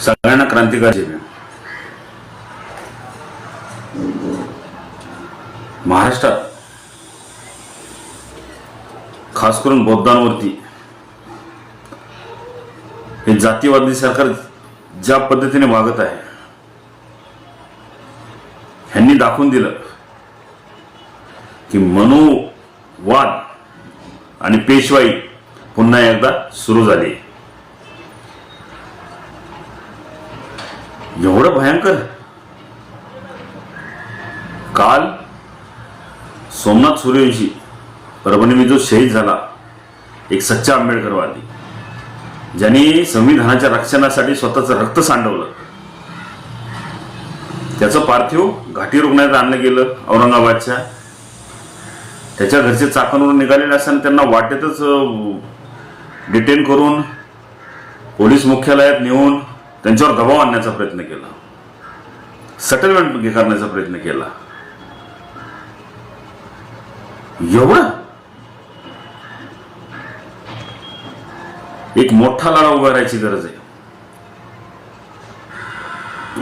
सगळ्यांना क्रांतिकारी महाराष्ट्रात खास करून बौद्धांवरती हे जातीवादी सरकार ज्या पद्धतीने वागत आहे ह्यांनी दाखवून दिलं की मनोवाद आणि पेशवाई पुन्हा एकदा सुरू झाली एवढं भयंकर. काल सोमनाथ सूर्यवंशी परभणीमध्ये जो शहीद झाला एक सच्चा आंबेडकरवादी ज्यांनी संविधानाच्या रक्षणासाठी स्वतःचं रक्त सांडवलं. त्याचं पार्थिव घाटी रुग्णालयात आणलं गेलं औरंगाबादच्या. त्याच्या घरचे चाकणवरून निघालेले असताना त्यांना वाटेतच डिटेन करून पोलीस मुख्यालयात नेऊन त्यांच्यावर दबाव आणण्याचा प्रयत्न केला. सेटलमेंट करण्याचा प्रयत्न केला. एवढं? एक मोठा लढा उभा राहायची गरज आहे.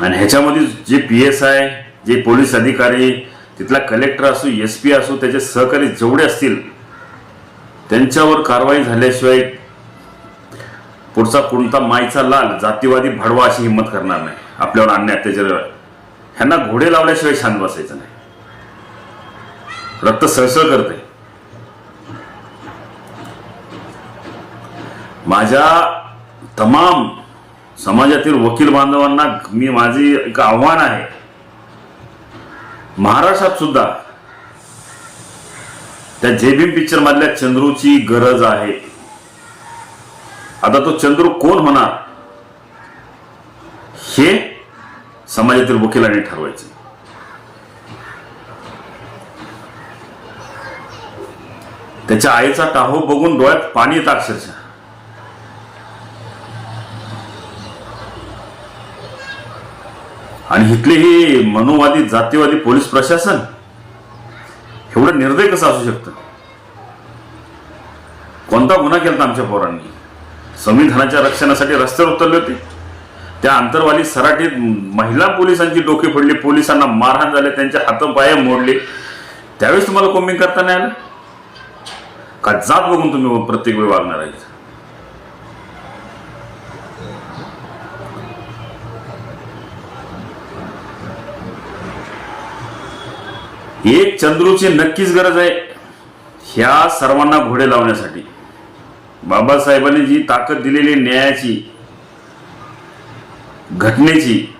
आणि ह्याच्यामध्ये जे पी एस आय जे पोलीस अधिकारी तिथला कलेक्टर असो एस पी असो त्याचे सहकारी जेवढे असतील त्यांच्यावर कारवाई झाल्याशिवाय पुढचा कोणता मायचा लाल जातीवादी भडवा अशी हिंमत करणार नाही. आपल्यावर अन्य अत्याचार ह्यांना घोडे लावल्याशिवाय शांत बसायचं नाही. रक्त सळसळ करते. माझ्या तमाम समाजातील वकील बांधवांना मी माझी एक आव्हान आहे. महाराष्ट्रात सुद्धा त्या जेबीम पिक्चर मधल्या चंद्रूची गरज आहे. आता तो चंद्र कोण होणार? हे समाजातील वकिलांनी ठरवायचे. त्याच्या आईचा टाहो बघून डोळ्यात पाणी येतं अक्षरशः. आणि इथले हे मनोवादी जातीवादी पोलीस प्रशासन एवढं निर्दय कसं असू शकतं? कोणता गुन्हा केला आमच्या पोरांनी? संविधानाच्या रक्षणासाठी रस्त्यावर उतरले होते. त्या अंतरवाली सराटीत महिला पोलिसांची डोके पडली पोलिसांना मारहाण झाले त्यांचे हातपाय मोडले. त्यावेळेस तुम्हाला कोम्बिंग करता नाही आलं? का जात बघून तुम्ही प्रत्येक वेळी वागणार आहे? एक चंद्रूची नक्कीच गरज आहे. ह्या सर्वांना घोडे लावण्यासाठी. बाबासाहेबांनी जी ताकद दिलेली न्यायाची घटनेची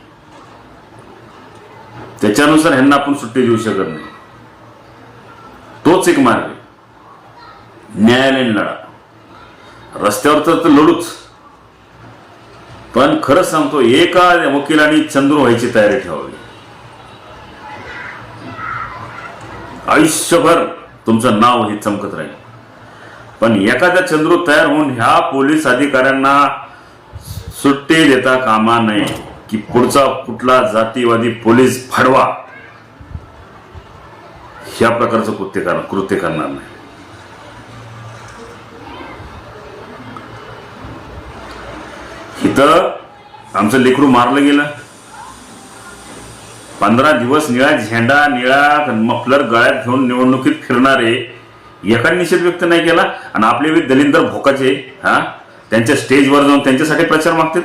त्याच्यानुसार ह्यांना आपण सुट्टी देऊ शकत नाही. तोच एक मार्ग आहे. न्यायालयीन लढा. रस्त्यावर तर तर लढूच. पण खरंच सांगतो एका वकिलांनी चंद्रू व्हायची तयारी ठेवावी. आयुष्यभर तुमचं नाव हे चमकत राहील. पण एखाद्या चंद्रू तयार होऊन ह्या पोलीस अधिकाऱ्यांना सुट्टी देता कामा नये. की पुढचा कुठला जातीवादी पोलीस फडवा. ह्या प्रकारचं कृत्य करणार कृत्य करणार नाही. इथं आमचं लेकरू मारलं गेलं. पंधरा दिवस निळा झेंडा निळा मफलर गळ्यात घेऊन निवडणुकीत फिरणारे एका निषेध व्यक्त नाही केला आणि आपले वि दलिंदर भोकाचे हा त्यांच्या स्टेजवर जाऊन त्यांच्यासाठी प्रचार मागतात.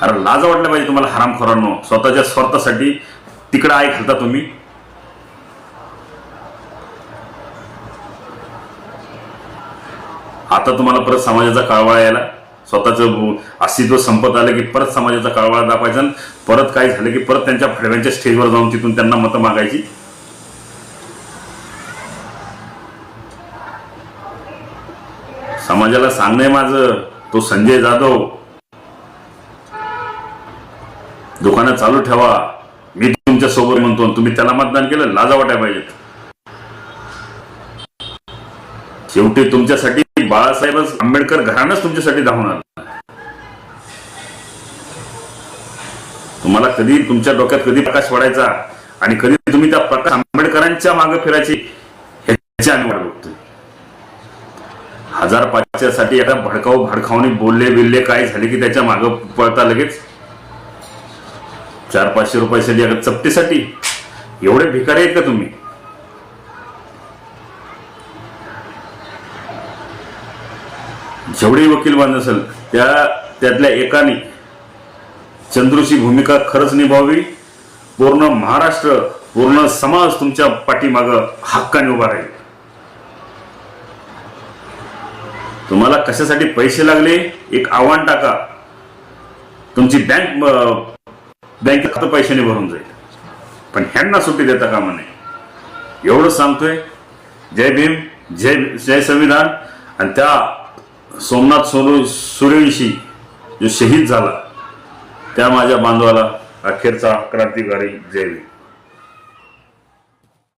अरे लाज वाटलं पाहिजे तुम्हाला हरामखोरांनो. स्वतःच्या स्वार्थासाठी तिकडं आहे घालता तुम्ही. आता तुम्हाला परत समाजाचा काळवाळा यायला. स्वतःचं अस्तित्व संपत आलं की परत समाजाचा काळवाळा दाखवायचा आणि परत काय झालं की परत त्यांच्या फडव्यांच्या स्टेजवर जाऊन तिथून त्यांना मतं मागायची. समाजाला सांगणं माझं तो संजय जाधव. दुकानं चालू ठेवा. मी तुमच्यासोबत म्हणतो तुम्ही त्याला मतदान केलं लाजा वाटाय पाहिजेत. शेवटी तुमच्यासाठी बाळासाहेब आंबेडकर घरानंच तुमच्यासाठी धावणार तुम्हाला कधी तुमच्या डोक्यात कधी प्रकाश पडायचा आणि कधी तुम्ही त्या प्रकाश आंबेडकरांच्या मागे फिरायची ह्याची आम्ही हजार पाचशेसाठी एका भडकाऊ भडकावणी बोलले बिलले काय झाले की त्याच्या मागं पळता लगेच? चार पाचशे रुपयासाठी एका चपटीसाठी. एवढे भिकारी आहेत का तुम्ही? जेवढी वकील बांध असेल त्या त्यातल्या एकाने चंद्रूची भूमिका खरंच निभावी. पूर्ण महाराष्ट्र पूर्ण समाज तुमच्या पाठीमागं हक्काने उभा राहील. तुम्हाला कशासाठी पैसे लागले? एक आव्हान टाका. तुमची बँक बँकेत खातं पैशाने भरून जाईल. पण ह्यांना सुट्टी देता कामा नये. एवढं सांगतोय. जय भीम जय जय संविधान. आणि त्या सोमनाथ सोनू सूर्यवंशी जो शहीद झाला त्या माझ्या बांधवाला अखेरचा क्रांतिकारी जय भीम.